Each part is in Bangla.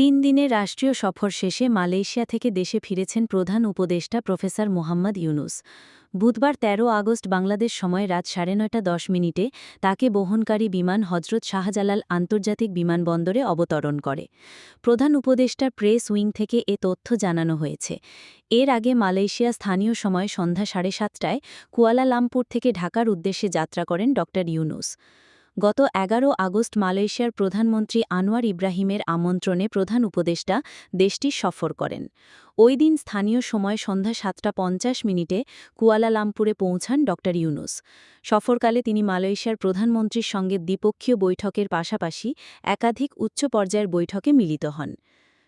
তিন দিনের রাষ্ট্রীয় সফর শেষে মালয়েশিয়া থেকে দেশে ফিরেছেন প্রধান উপদেষ্টা প্রফেসর মোহাম্মদ ইউনুস। বুধবার ১৩ আগস্ট বাংলাদেশ সময় রাত সাড়ে নয়টা দশ মিনিটে তাকে বহনকারী বিমান হজরত শাহজালাল আন্তর্জাতিক বিমানবন্দরে অবতরণ করে। প্রধান উপদেষ্টার প্রেস উইং থেকে এ তথ্য জানানো হয়েছে। এর আগে মালয়েশিয়া স্থানীয় সময় সন্ধ্যা সাড়ে সাতটায় কুয়ালালামপুর থেকে ঢাকার উদ্দেশ্যে যাত্রা করেন ড ইউনুস। গত এগারো আগস্ট মালয়েশিয়ার প্রধানমন্ত্রী আনোয়ার ইব্রাহিমের আমন্ত্রণে প্রধান উপদেষ্টা দেশটি সফর করেন। ওই দিন স্থানীয় সময় সন্ধ্যা সাতটা পঞ্চাশ মিনিটে কুয়ালালামপুরে পৌঁছান ড. ইউনুস। সফরকালে তিনি মালয়েশিয়ার প্রধানমন্ত্রীর সঙ্গে দ্বিপক্ষীয় বৈঠকের পাশাপাশি একাধিক উচ্চ পর্যায়ের বৈঠকে মিলিত হন।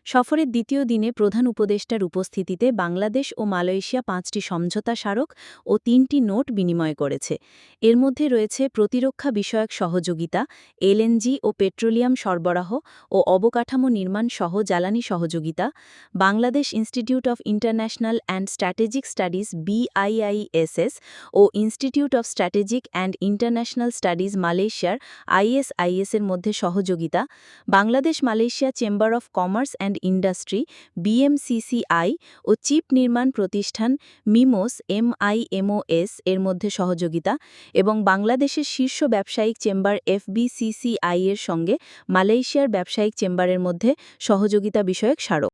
সফরের দ্বিতীয় দিনে প্রধান উপদেষ্টার উপস্থিতিতে বাংলাদেশ ও মালয়েশিয়া পাঁচটি সমঝোতা স্মারক ও তিনটি নোট বিনিময় করেছে। এর মধ্যে রয়েছে প্রতিরক্ষা বিষয়ক সহযোগিতা, এলএনজি ও পেট্রোলিয়াম সরবরাহ ও অবকাঠামো নির্মাণ সহ জ্বালানি সহযোগিতা, Bangladesh institute of international and strategic studies BIISS O institute of strategic and international studies মালয়েশিয়ার আইএসআইএস এর মধ্যে সহযোগিতা, Bangladesh Malaysia chamber of commerce and industry BMCCI O chip নির্মাণ প্রতিষ্ঠান মিমোস এমআইএমওএস এর মধ্যে সহযোগিতা এবং বাংলাদেশের শীর্ষ ব্যবসায়িক চেম্বার এফবিসিসিআই এর সঙ্গে মালয়েশিয়ার ব্যবসায়িক চেম্বারের মধ্যে সহযোগিতা বিষয়ক স্মারক।